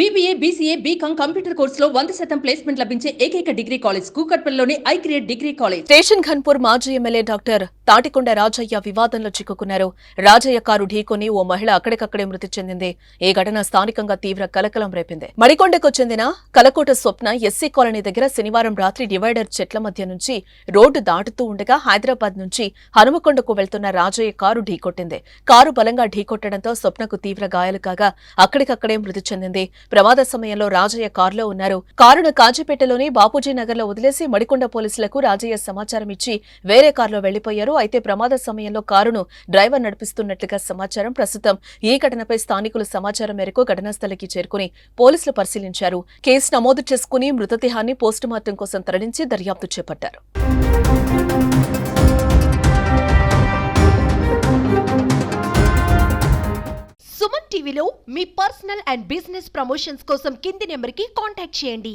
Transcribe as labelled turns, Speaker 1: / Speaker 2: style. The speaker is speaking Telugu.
Speaker 1: బీబీఏ బీసీఏ బీకాం కంప్యూటర్ కోర్సులో వంద శాతం ప్లేస్మెంట్ లభించే ఏకైక degree college కూకట్పల్లిలోని I create degree college
Speaker 2: station Ghanpur మాజీ ఎమ్మెల్యే డాక్టర్ తాటికొండ రాజయ్య వివాదంలో చిక్కుకున్నారు. రాజయ్య కారు ఢీకొని ఓ మహిళ అక్కడికక్కడే మృతి చెందింది. ఈ ఘటన స్థానికంగా తీవ్ర కలకలం రేపింది. మడికొండకు చెందిన కలకోట స్వప్న ఎస్సీ కాలనీ దగ్గర శనివారం రాత్రి డివైడర్ చెట్ల మధ్య నుంచి రోడ్డు దాటుతూ ఉండగా హైదరాబాద్ నుంచి హనుమకొండకు వెళ్తున్న రాజయ్య కారు ఢీకొట్టింది. కారు బలంగా ఢీకొట్టడంతో స్వప్నకు తీవ్ర గాయాలు కాగా అక్కడికక్కడే మృతి చెందింది. ప్రమాద సమయంలో రాజయ్య కారులో ఉన్నారు. కారును కాజీపేటలోని బాపూజీ నగర్లో వదిలేసి మడికొండ పోలీసులకు రాజయ్య సమాచారం ఇచ్చి వేరే కారులో వెళ్ళిపోయారు అయితే ప్రమాద సమయంలో కారును డ్రైవర్ నడిపిస్తున్నట్లుగా సమాచారం. ప్రస్తుతం ఈ ఘటనపై స్థానికులు సమాచారం మేరకు ఘటనా స్థలికి చేరుకుని పోలీసులు పరిశీలించారు. కేసు నమోదు చేసుకుని మృతదేహాన్ని పోస్టుమార్టం కోసం తరలించి దర్యాప్తు చేపట్టారు.
Speaker 3: సుమన్ టీవీలో మీ పర్సనల్ అండ్ బిజినెస్ ప్రమోషన్స్ కోసం కింది నెంబర్కి కాంటాక్ట్ చేయండి.